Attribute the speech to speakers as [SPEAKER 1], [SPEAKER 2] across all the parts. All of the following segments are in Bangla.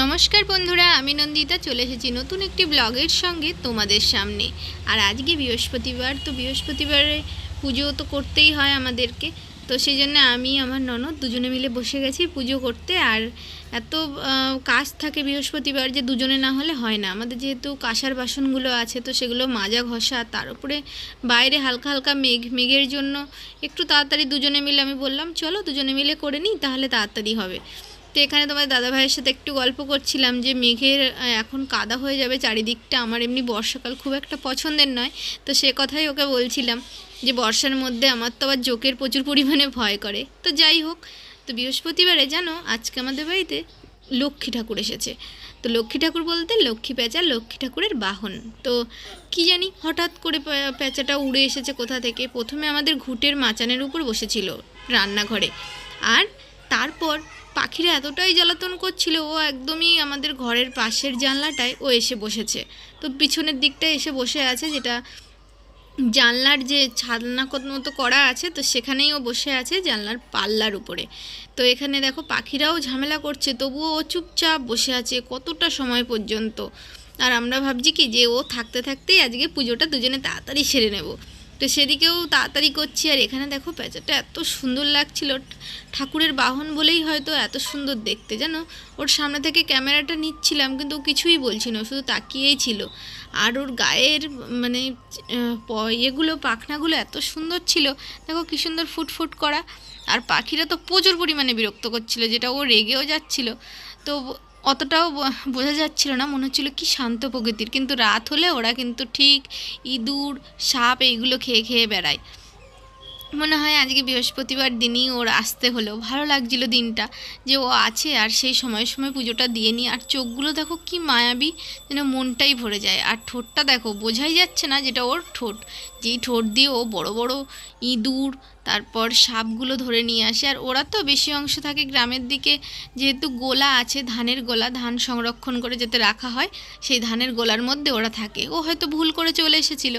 [SPEAKER 1] নমস্কার বন্ধুরা, আমি নন্দিতা। চলে এসেছি নতুন একটি ব্লগের সঙ্গে তোমাদের সামনে। আর আজকে বৃহস্পতিবার, তো বৃহস্পতিবারে পুজো তো করতেই হয় আমাদেরকে। তো সেই জন্য আমি, আমার ননদ দুজনে মিলে বসে গেছি পুজো করতে। আর এত কাজ থাকে বৃহস্পতিবার যে দুজনে না হলে হয় না। আমাদের যেহেতু কাঁসার বাসনগুলো আছে, তো সেগুলো মাজা ঘষা, তার উপরে বাইরে হালকা হালকা মেঘ, মেঘের জন্য একটু তাড়াতাড়ি দুজনে মিলে আমি বললাম, চলো দুজনে মিলে করে নিই, তাহলে তাড়াতাড়ি হবে। তো এখানে তোমার দাদা ভাইয়ের সাথে একটু গল্প করছিলাম যে মেঘের এখন কাদা হয়ে যাবে চারিদিকটা আমার এমনি বর্ষাকাল খুব একটা পছন্দের নয়। তো সে কথাই ওকে বলছিলাম যে বর্ষার মধ্যে আমার তো আবার জোকের প্রচুর পরিমাণে ভয় করে। তো যাই হোক, তো বৃহস্পতিবারে জানো আজকে আমাদের বাড়িতে লক্ষ্মী ঠাকুর এসেছে। তো লক্ষ্মী ঠাকুর বলতে লক্ষ্মী প্যাঁচা, লক্ষ্মী ঠাকুরের বাহন। তো কি জানি হঠাৎ করে পে- প্যাঁচাটা উড়ে এসেছে কোথা থেকে? প্রথমে আমাদের ঘুটের মাচানের উপর বসেছিল রান্নাঘরে। আর তারপর পাখিরা এতটাই জ্বালাতন করছিল, ও একদমই আমাদের ঘরের পাশের জানলাটায় ও এসে বসেছে। তো পিছনের দিকটায় এসে বসে আছে যেটা জানলার যে ছাদনা মতো করা আছে, তো সেখানেই ও বসে আছে জানলার পাল্লার উপরে। তো এখানে দেখো পাখিরাও ঝামেলা করছে, তবুও ও চুপচাপ বসে আছে কতটা সময় পর্যন্ত। আর আমরা ভাবছি কি যে ও থাকতে থাকতেই আজকে পুজোটা দুজনে তাড়াতাড়ি সেরে নেব। তো সেদিকেও তাড়াতাড়ি করছি। আর এখানে দেখো প্যাঁচাটা এত সুন্দর লাগছিল। ঠাকুরের বাহন বলেই হয়তো এত সুন্দর দেখতে। জানো? ওর সামনে থেকে ক্যামেরাটা নিচ্ছিলাম, কিন্তু কিছুই বলছিল শুধু তাকিয়েই ছিল। আর ওর গায়ের মানে ইয়েগুলো, পাখনাগুলো এত সুন্দর ছিল। দেখো কী সুন্দর ফুটফুট করা। আর পাখিরা তো প্রচুর পরিমাণে বিরক্ত করছিল, যেটা ও রেগেও যাচ্ছিল। তো অতটাও বোঝা যাচ্ছিল না। মনে হচ্ছিল কি শান্ত প্রকৃতির। কিন্তু রাত হলে ওরা কিন্তু ঠিক ইঁদুর, সাপ এইগুলো খেয়ে খেয়ে বেড়ায়। মনে হয় আজকে বৃহস্পতিবার দিনই ওর আসতে হলো। ভালো লাগছিল দিনটা, যে ও আছে আর সেই সময় সময় পুজোটা দিয়ে নিই। আর চোখগুলো দেখো কি মায়াবী, যেন মনটাই ভরে যায়। আর ঠোঁটটা দেখো, বোঝাই যাচ্ছে না যেটা ওর ঠোঁট। যেই ঠোঁট দিয়ে ও বড় বড় ইঁদুর, তারপর সাপগুলো ধরে নিয়ে আসে। আর ওরা তো বেশি অংশ থাকে গ্রামের দিকে। যেহেতু গোলা আছে, ধানের গোলা, ধান সংরক্ষণ করে যাতে রাখা হয়, সেই ধানের গোলার মধ্যে ওরা থাকে। ও হয়তো ভুল করে চলে এসেছিল।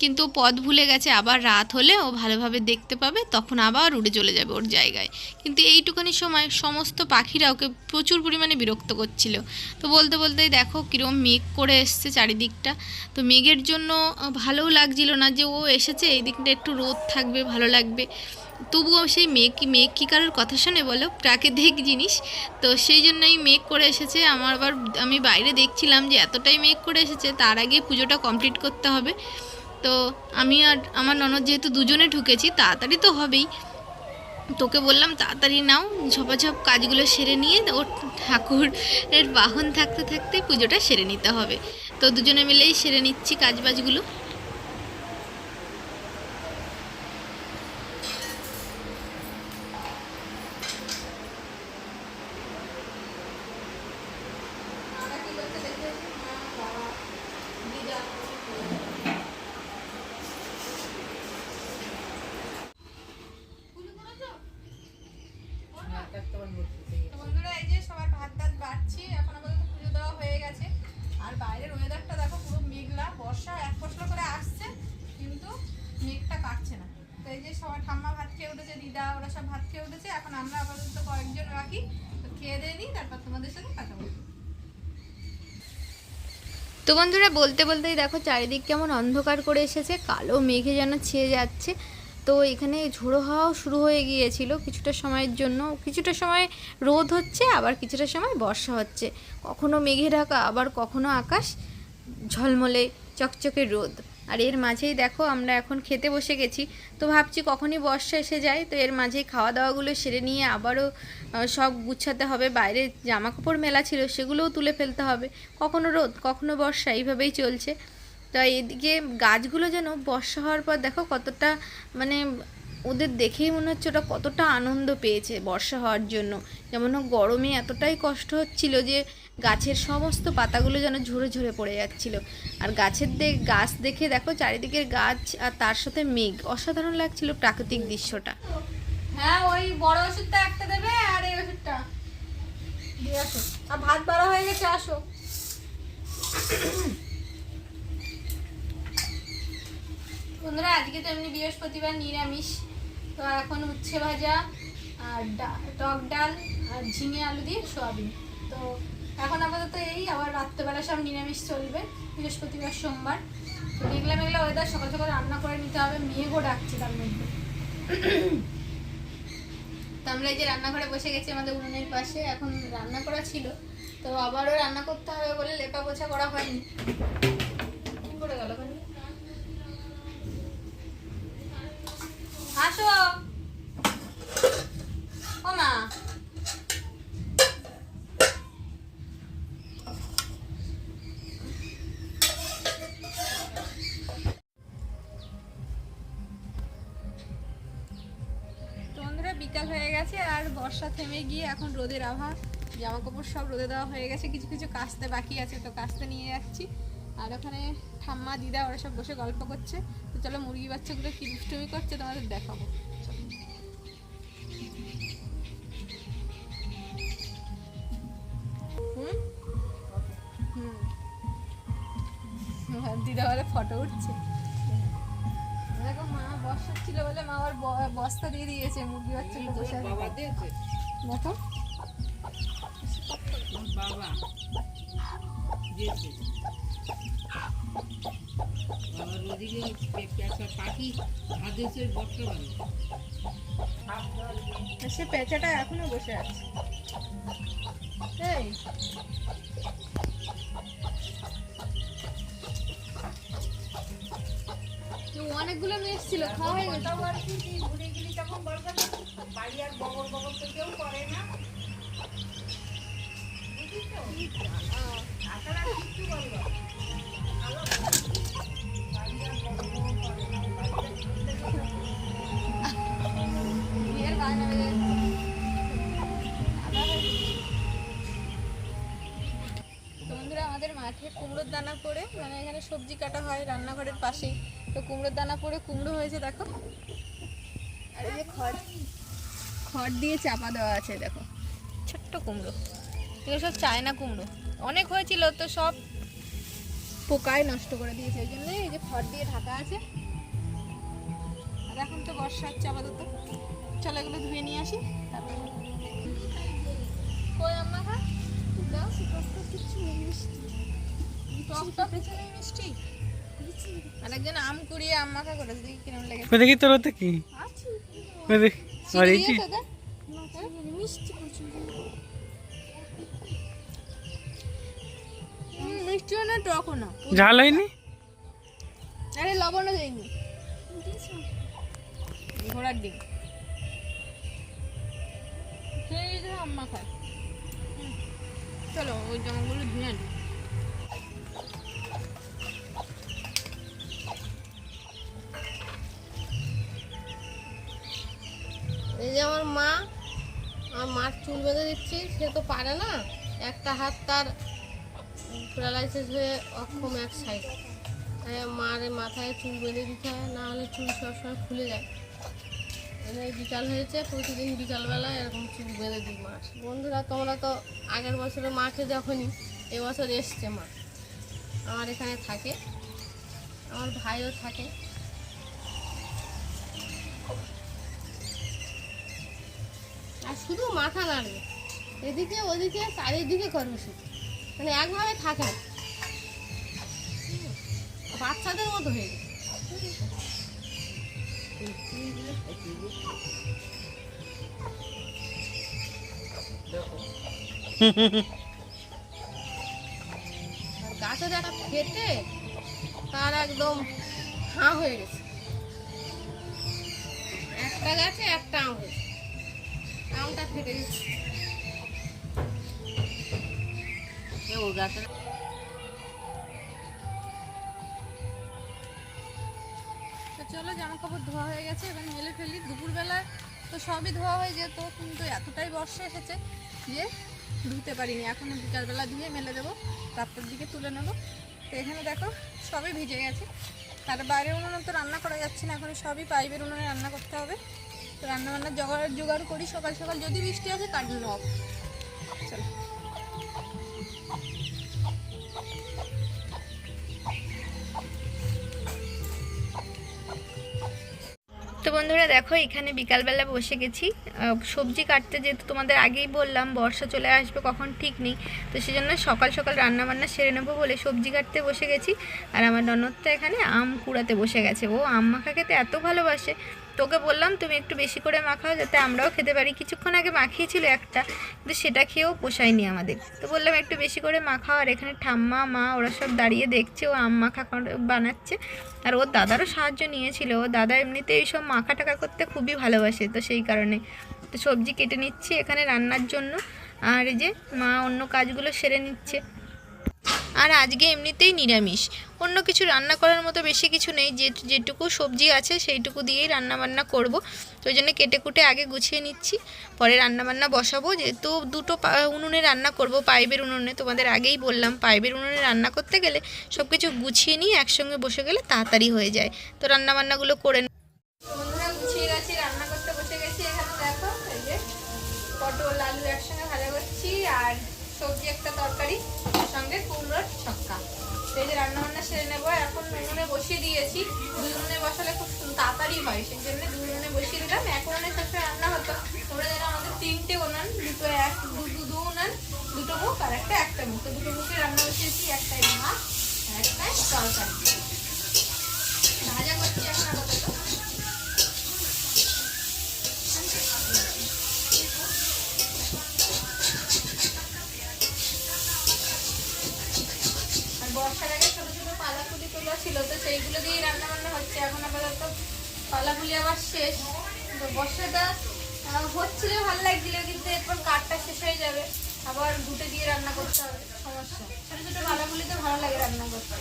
[SPEAKER 1] কিন্তু পথ ভুলে গেছে, আবার রাত হলে ও ভালোভাবে দেখতে পাবে, তখন আবার উড়ে চলে যাবে ওর জায়গায়। কিন্তু এইটুখানি সময় সমস্ত পাখিরা ওকে প্রচুর পরিমাণে বিরক্ত করছিল। তো বলতে বলতেই দেখো কীরকম মেঘ করে এসছে চারিদিকটা। তো মেঘের জন্য ভালোও লাগছিল না যে ও এসেছে, এই দিকটা একটু রোদ থাকবে, ভালো লাগবে। তবুও সেই মেঘ কি, মেঘ কী কারোর কথা শুনে বলো? প্রাকৃতিক জিনিস। তো সেই জন্যই মেঘ করে এসেছে। আমার আবার, আমি বাইরে দেখছিলাম যে এতটাই মেঘ করে এসেছে, তার আগে পুজোটা কমপ্লিট করতে হবে। তো আমি আর আমার ননদ যেহেতু দুজনে ঢুকেছি, তাড়াতাড়ি তো হবেই। তোকে বললাম, তাড়াতাড়ি নাও, ঝপাঝপ কাজগুলো সেরে নিয়ে ওর ঠাকুরের বাহন থাকতে থাকতে পুজোটা সেরে নিতে হবে। তো দুজনে মিলেই সেরে নিচ্ছি কাজ তো বন্ধুরা এই যে সবার ভাত বাড়ছি এখন আমাদের তো পুজো দেওয়া হয়ে গেছে। আর বাইরের ওয়েদারটা দেখো পুরো মেঘলা বর্ষা এক ফসলা করে আসছে কিন্তু মেঘটা কাটছে না। তো এই যে সবার ঠাম্মা ভাত খেয়ে উঠেছে দিদা ওরা সব ভাত খেয়ে উঠেছে এখন আমরা আপাতত কয়েকজন রাখি। তো খেয়ে দিয়ে নিই তারপর তোমাদের সাথে কথা বলব। তো বন্ধুরা বলতে বলতেই দেখো চারিদিক কেমন অন্ধকার করে এসেছে কালো মেঘে যেন ছেয়ে যাচ্ছে। তো এখানে ঝোড়ো হাওয়াও শুরু হয়ে গিয়েছিল কিছুটা সময়ের জন্য। কিছুটা সময় রোদ হচ্ছে, আবার কিছুটা সময় বর্ষা হচ্ছে। কখনো মেঘে ঢাকা, আবার কখনো আকাশ ঝলমলে চকচকে রোদ। আর এর মাঝেই দেখো আমরা এখন খেতে বসে গেছি। তো ভাবছি কখনই বর্ষা এসে যায়। তো এর মাঝেই খাওয়া দাওয়াগুলো সেরে নিয়ে আবারও সব গুছাতে হবে। বাইরে জামা কাপড় মেলা ছিল, সেগুলোও তুলে ফেলতে হবে। কখনো রোদ, কখনো বর্ষা, এইভাবেই চলছে। তো এদিকে গাছগুলো যেন বর্ষা হওয়ার পর দেখো কতটা মানে ওদের দেখেই মনে হচ্ছে ওটা কতটা আনন্দ পেয়েছে বর্ষা হওয়ার জন্য। যেমন গরমে এতটাই কষ্ট হচ্ছিল যে গাছের সমস্ত পাতাগুলো যেন ঝরে ঝরে পড়ে যাচ্ছিল। আর গাছের দিক গাছ দেখে দেখো চারিদিকের গাছ আর তার সাথে মেঘ, অসাধারণ লাগছিল প্রাকৃতিক দৃশ্যটা।
[SPEAKER 2] হ্যাঁ ওই বড় ওষুধটা একটা দেবে আর এই ওষুধটা। দিয়ে আসো। আর ভাত বাড়া হয়ে গেছে, আসো। বন্ধুরা, আজকে তো এমনি বৃহস্পতিবার, নিরামিষ। তো এখন উচ্ছে ভাজা আর টক ডাল আর ঝিঙে আলু দিয়ে সোয়াবিন। তো
[SPEAKER 1] এখন আপাতত এই, আবার রাত্রেবেলা সব নিরামিষ চলবে, বৃহস্পতিবার সোমবার। তো মেঘলা মেঘলা ওয়েদার সকাল সকাল রান্না করে নিতে হবে, মেঘও ডাকছে তার মধ্যে।
[SPEAKER 3] তো আমরা এই যে রান্নাঘরে বসে গেছি আমাদের উনুনের পাশে, এখন রান্না করা ছিল। তো আবারও রান্না করতে হবে বলে লেপা পোছা করা হয়নি। কি করে গেল ওখানে?
[SPEAKER 1] আসো। ও মা। বিকাল হয়ে গেছে আর বর্ষা থেমে গিয়ে এখন রোদের আভা। জামা কাপড় সব রোদে দেওয়া হয়ে গেছে, কিছু কিছু কাস্তে বাকি আছে, তো কাস্তে নিয়ে যাচ্ছি। আর ওখানে ঠাম্মা দিদা ওরা সব বসে গল্প করছে। তো চলো মুরগি বাচ্চাগুলো কি দুষ্টুমি করছে তোমাদের দেখাবো। দিদা বলে ফটো উঠছে। দেখো মা বর্ষা ছিল বলে মা আবার বস্তা দিয়ে দিয়েছে মুরগি বাচ্চাগুলো বসে। দেখো।
[SPEAKER 2] বাবা। দিয়েছে। ওদিকে পেঁচা পাখি
[SPEAKER 1] আর সে পেঁচাটা এখনও বসে আছে। এই। তো অনেকগুলো মেয়ে এসেছিল খাওয়া হয়ে গেছে। বায়না বেজে তো বন্ধুরা আমাদের মাঠে কুমড়োর দানা পড়ে মানে এখানে সবজি কাটা হয় রান্নাঘরের পাশেই তো কুমড়োর দানা পড়ে কুমড়ো হয়েছে, দেখো। আর এই খড় খড় দিয়ে চাপা দেওয়া আছে, দেখো। ছোট্ট কুমড়ো। এগুলো সব চায়না কুমড়ো। অনেক হয়েছিল, তো সব পোকায় নষ্ট করে দিয়েছে এই জন্য এই যে খড় দিয়ে ঢাকা আছে। আর এখন তো বর্ষা হচ্ছে আপাতত। চলো এগুলো ধুয়ে নিয়ে আসি তারপর কই আম্মা খা মিষ্টি? আর একজন আম কুড়িয়ে আম্মা খা করেছে দেখি কিরম
[SPEAKER 4] ওই দেখি তোর ওতে কি? ওই দেখ আর এই
[SPEAKER 1] না
[SPEAKER 4] ঝাল হয়নি?
[SPEAKER 1] আরে লবণও দেয়নি ঘোড়ার ডিম। আম্মা খায়। চলো ওই জামাগুলো ধুয়ে আনি।
[SPEAKER 5] এই যে আমার মা আমার মার চুল বেঁধে দিচ্ছি সে তো পারে না। একটা হাত তার প্যারালাইসিস হয়ে অক্ষম এক সাইড। তাই মার মাথায় চুল বেঁধে দিতে হয়, না হলে চুল সবসময় খুলে যায়। বিকাল হয়েছে, প্রতিদিন বিকালবেলা এরকম চুল বেঁধে দিই মার। বন্ধুরা, তোমরা তো আগের বছরে মাকে যখনই এবছর এসছে মা। আমার এখানে থাকে, আমার ভাইও থাকে। আর শুধু মাথা নাড়বে, এদিকে ওদিকে, চারিদিকে করবে শুধু মানে একভাবে থাকে বাচ্চাদের মতো হয়ে গেছে। গাছের একটা ফেটে, তার একদম হাঁ হয়ে গেছে। একটা গাছে একটা আম হয়েছে। আমটা ফেটে গেছে।
[SPEAKER 2] এ ও গাছে
[SPEAKER 1] তো চলো জামা কাপড় ধোয়া হয়ে গেছে, এবার মেলে ফেলি। দুপুরবেলা তো সবই ধোয়া হয়ে যেত, কিন্তু এতটাই বর্ষা এসেছে যে ধুতে পারিনি। এখন বিকালবেলা ধুয়ে মেলে দেবো, রাত্রের দিকে তুলে নেব। তো এখানে দেখো, সবই ভিজে গেছে। তার বাইরে উনুনে তো রান্না করা যাচ্ছে না, এখন সবই পাইপের উনুনে রান্না করতে হবে। তো রান্না বান্নার জোগাড় জোগাড় করি সকাল সকাল। যদি বৃষ্টি আসে কাটুন অফ চলো।
[SPEAKER 3] তো বন্ধুরা দেখো, এখানে বিকালবেলা বসে গেছি।
[SPEAKER 1] সবজি কাটতে যেহেতু তোমাদের আগেই বললাম, বর্ষা চলে আসবে কখন ঠিক নেই। তো সেজন্য সকাল সকাল রান্না বান্না সেরে নেব বলে সবজি কাটতে বসে গেছি। আর আমার ননদটা এখানে আম কুড়াতে বসে গেছে। ও আম মাখা খেতে এত ভালোবাসে। তোকে বললাম তুমি একটু বেশি করে মাখাও যাতে আমরাও খেতে পারি। কিছুক্ষণ আগে মাখিয়েছিল একটা, কিন্তু সেটা খেয়েও পোষায়নি আমাদের। তো বললাম একটু বেশি করে মাখাও, আর এখানে ঠাম্মা, মা, ওরা সব দাঁড়িয়ে দেখছে, ও আম মাখা বানাচ্ছে। আর ওর দাদারও সাহায্য নিয়েছিল, ও দাদা এমনিতে এইসব মাখা টাকা করতে খুবই ভালোবাসে তো সেই কারণে। তো সবজি কেটে নিচ্ছি এখানে রান্নার জন্য। আর এই যে মা অন্য কাজগুলো সেরে নিচ্ছে। আর আজকে এমনিতেই নিরামিষ। অন্য কিছু রান্না করার মতো বেশি কিছু নেই, যে যেটুকু সবজি আছে সেইটুকু দিয়েই রান্না বান্না করব। তো ওই জন্য কেটে কুটে আগে গুছিয়ে নিচ্ছি, পরে রান্নাবান্না বসাবো। যেহেতু দুটো উনুনে রান্না করব, পাইপের উনুনে। তোমাদের আগেই বললাম, পাইপের উনুনে রান্না করতে গেলে সব কিছু গুছিয়ে নিয়ে একসঙ্গে বসে গেলে তাড়াতাড়ি হয়ে যায়। তো রান্না বান্নাগুলো করে
[SPEAKER 2] এই যে রান্না বান্না সেরে নেব এখন উনুনে বসিয়ে দিয়েছি। উনুনে বসালে খুব তাড়াতাড়ি হয়, সেই জন্য উনুনে বসিয়ে দিলাম। এক উনুনে সবসময় রান্না হতো। ওরা যেন আমাদের তিনটে উনান দুটো এক, দু উনান দুটো মুখ আর একটা একটা মুখ। তো দুটো মুখে রান্না বসিয়েছি, একটাই ভাত একটাই তরকারি। ভাজা করছি এখন আপাতত। তোলা ছিল, তো সেইগুলো দিয়েই রান্না বান্না হচ্ছে। এখন আপাতত পালাপুলি আবার শেষ। তো বর্ষাটা হচ্ছিল ভালো লাগছিল, কিন্তু এরপর কাঠটা শেষ হয়ে যাবে। আবার গুটে দিয়ে রান্না করতে হবে। সমস্যা। ছোট ছোট পালাপুলিতে ভালো লাগে রান্না করতে।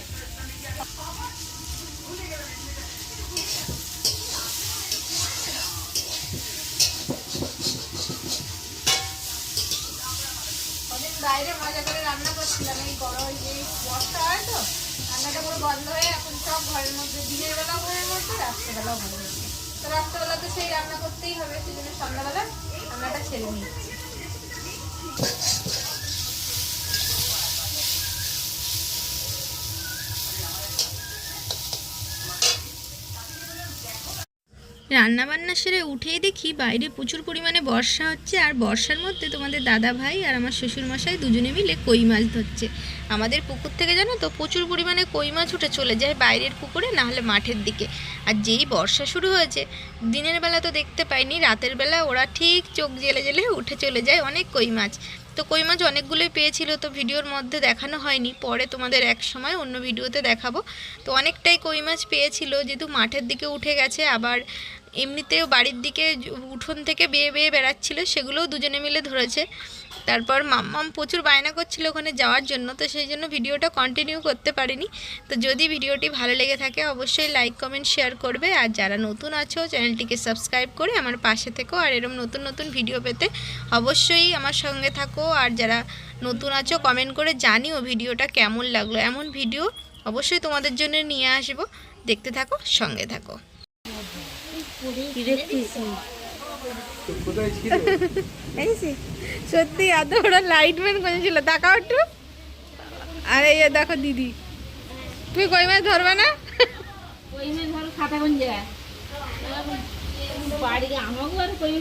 [SPEAKER 2] বাইরে মজা করে রান্না করছিলাম এই গরম এই বর্ষা হয় তো রান্নাটা পুরো বন্ধ হয়ে এখন সব ঘরের মধ্যে দিনের বেলা ঘরের মধ্যে, রাত্রেবেলাও ঘরের মধ্যে। তো রাত্রেবেলা তো সেই রান্না করতেই হবে সেই জন্য সন্ধ্যাবেলা রান্নাটা ছেড়ে নিচ্ছি
[SPEAKER 1] রান্না বান্না সেরে উঠেই দেখি বাইরে প্রচুর পরিমাণে বর্ষা হচ্ছে আর বর্ষার মধ্যে তোমাদের দাদা ভাই আর আমার শ্বশুর মশাই দুজনে মিলে কই মাছ ধরছে। আমাদের পুকুর থেকে জানো তো প্রচুর পরিমাণে কই মাছ উঠে চলে যায় বাইরের পুকুরে না হলে মাঠের দিকে। আর যেই বর্ষা শুরু হয়েছে, দিনের বেলা তো দেখতে পাইনি, রাতের বেলা ওরা ঠিক চোখ জেলে জেলে উঠে চলে যায় অনেক কই মাছ। তো কই মাছ অনেকগুলোই পেয়েছিল তো ভিডিওর মধ্যে দেখানো হয়নি, পরে তোমাদের এক সময় অন্য ভিডিওতে দেখাবো। তো অনেকটাই কই মাছ পেয়েছিল, যেহেতু মাঠের দিকে উঠে গেছে, আবার এমনিতেও বাড়ির দিকে উঠোন থেকে বেয়ে বেয়ে বেড়াচ্ছিল, সেগুলোও দুজনে মিলে ধরেছে। তারপর মাম্মাম প্রচুর বায়না করছিল ওখানে যাওয়ার জন্য, তো সেই জন্য ভিডিওটা কন্টিনিউ করতে পারিনি। তো যদি ভিডিওটি ভালো লেগে থাকে, অবশ্যই লাইক কমেন্ট শেয়ার করবে। আর যারা নতুন আছো, চ্যানেলটিকে সাবস্ক্রাইব করে আমার পাশে থেকো। আর এরকম নতুন নতুন ভিডিও পেতে অবশ্যই আমার সঙ্গে থাকো। আর যারা নতুন আছো কমেন্ট করে জানিও ভিডিওটা কেমন লাগল। এমন ভিডিও অবশ্যই তোমাদের জন্য নিয়ে আসব। দেখতে থাকো, সঙ্গে থাকো।
[SPEAKER 2] সত্যি এত বড় লাইটম্যান করেছিল তাকাও একটু। আর এই দেখো দিদি। তুমি কই মাছ ধরবে না?
[SPEAKER 6] বাড়ি আমাকে আর কই